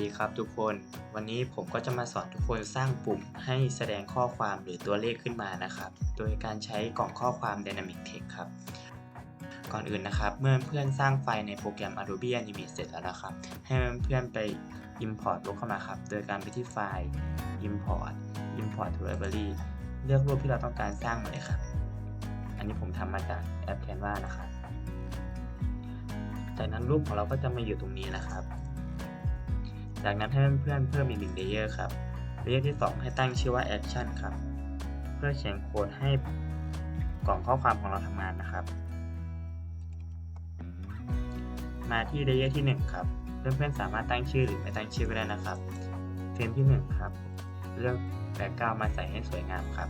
ดีครับทุกคน วันนี้ผมก็จะมาสอนทุกคนสร้างปุ่มให้แสดงข้อความหรือตัวเลขขึ้นมานะครับ โดยการใช้กล่องข้อความ Dynamic Text ครับ ก่อนอื่นนะครับ เมื่อเพื่อนสร้างไฟล์ในโปรแกรม Adobe Animate เสร็จแล้วนะครับ ให้เพื่อนไป Import รูปเข้ามาครับ โดยการไปที่ไฟล์ Import Import to Library เลือกรูปที่เราต้องการสร้างมาเลยครับ อันนี้ผมทำมาจากแอป Canva นะครับ จากนั้นรูปของเราก็จะมาอยู่ตรงนี้นะครับ จากนั้นให้เพื่อนๆเพิ่มอีกหนึ่งเลเยอร์ครับเลเยอร์ที่ 2 ให้ตั้งชื่อว่า action ครับ เพื่อเขียนโค้ดให้กล่องข้อความของเราทำงานนะครับ มาที่เลเยอร์ที่ 1 ครับ เพื่อนๆสามารถตั้งชื่อหรือไม่ตั้งชื่อก็ได้นะครับเฟรมที่ 1 ครับ เลือกแบ็กกราวมาใส่ให้สวยงามครับ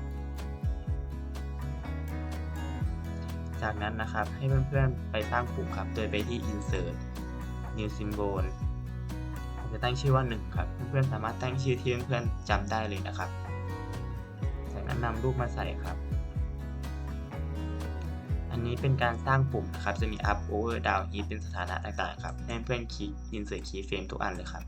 จากนั้นนะครับให้เพื่อนๆไปสร้างปุ่มครับ โดยไปที่ insert new symbol จะตั้งชื่อว่า 1 ครับ เพื่อนๆสามารถตั้งชื่อที่เพื่อนๆจำได้เลยนะครับ จากนั้นนำรูปมาใส่ครับ อันนี้เป็นการสร้างปุ่มนะครับ จะมี up over down heat เป็นสถานะต่างๆครับให้เพื่อนคลิก insert keyframe ทุกอันเลยครับ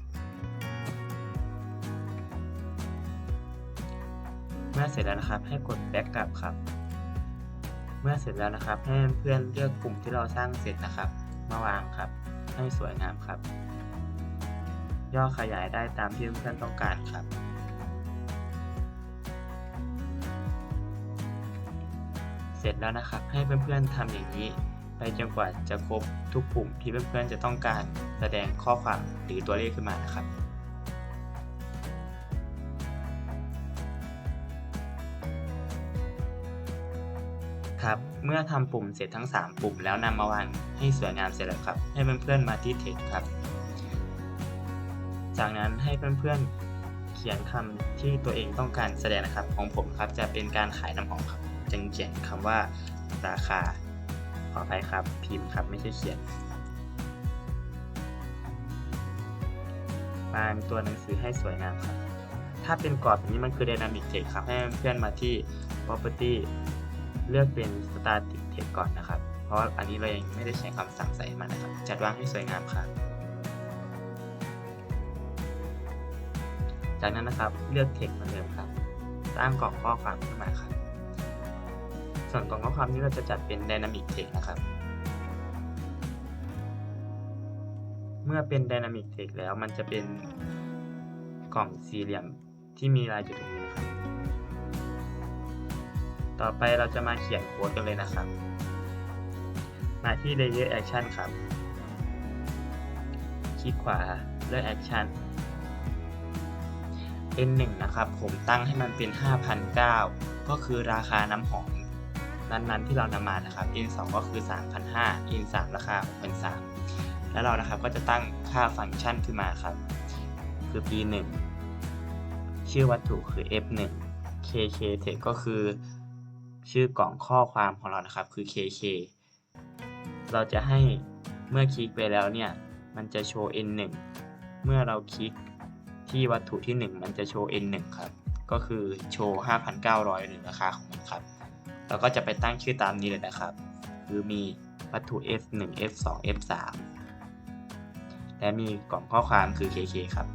เมื่อเสร็จแล้วนะครับ ให้กด back กลับครับ เมื่อเสร็จแล้วนะครับ ให้เพื่อนเลือกปุ่มที่เราสร้างเสร็จนะครับ มาวางครับ ให้สวยงามครับ ย่อขยายได้ตามที่เพื่อนต้องการครับ เสร็จแล้วนะครับ ให้เพื่อนๆทำอย่างนี้ ไปจนกว่าจะครบทุกปุ่มที่เพื่อนๆจะต้องการแสดงข้อความหรือตัวเลขขึ้นมานะครับครับเมื่อทำปุ่มเสร็จทั้ง 3 ปุ่มแล้วนำมาวางให้สวยงามเสร็จแล้วครับ ให้เพื่อนๆมาที่ text ครับ จากนั้นให้เพื่อนๆเขียนคำที่ตัวเองต้องการแสดงนะครับ ของผมครับจะเป็นการขายน้ำหอมครับ จึงเขียนคำว่าราคาขออภัยครับ พิมพ์ครับไม่ใช่เขียนวางตัวหนังสือให้สวยงามครับ ถ้าเป็นกรอบแบบนี้มันคือ Dynamic Text ครับ ให้เพื่อนมาที่ Property เลือกเป็น Static Text ก่อนนะครับ เพราะอันนี้เรายังไม่ได้ใช้คำสั่งใส่มันนะครับ จัดวางให้สวยงามครับ จากนั้นนะครับเลือก text เหมือนเดิมครับสร้างกล่องข้อความขึ้นมาครับ ส่วนกล่องข้อความนี้เราจะจัดเป็น Dynamic Text นะครับ เมื่อเป็น Dynamic Text แล้วมันจะเป็นกล่องสี่เหลี่ยมที่มีลายจุดตรงนี้นะครับ ต่อไปเราจะมาเขียนโค้ดกันเลยนะครับ มาที่ Layer Action ครับ คลิกขวาเลือก Action N1 นะครับ ผมตั้งให้มันเป็น 5,009 ก็คือราคาน้ำหอมนั้นๆที่เรานำมานะครับ N2 ก็คือ 3,500 N3 ราคา 6,300 แล้วเรานะครับก็จะตั้งค่าฟังก์ชันขึ้นมาครับ คือ P1 ชื่อวัตถุคือ F1 KK text ก็คือ ชื่อกล่องข้อความของเรานะครับ คือ KK เราจะให้เมื่อคลิกไปแล้วเนี่ย มันจะโชว์ N1 เมื่อเราคลิก ที่วัตถุที่ 1 มันจะโชว์ N1 ครับ ก็คือโชว์ 5,900 หรือราคาของมันครับเราก็จะไปตั้งชื่อตามนี้เลยนะครับ คือมีวัตถุ F1 F2 F3 และมีกล่องข้อความคือ KK ครับ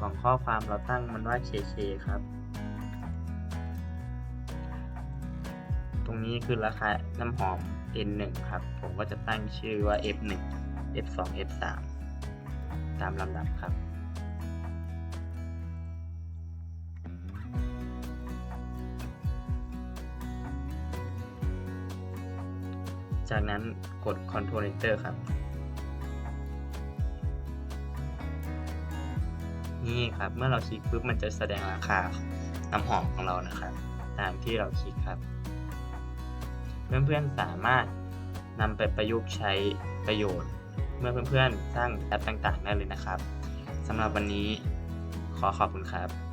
กล่องข้อความเราตั้งมันว่า KK ครับ ตรงนี้คือราคาน้ำหอม N1 ครับ ผมก็จะตั้งชื่อว่า F1 F2 F3 ตามลำดับครับ จากนั้นกด Ctrl Enter ครับ นี่ครับ เมื่อเราคลิกปุ๊บมันจะแสดงราคาน้ำหอมของเรานะครับ ตามที่เราคลิกครับ เพื่อนๆสามารถนำไปประยุกต์ใช้ประโยชน์ เมื่อเพื่อนๆสร้างแอปต่างๆได้เลยนะครับสำหรับวันนี้ขอขอบคุณครับ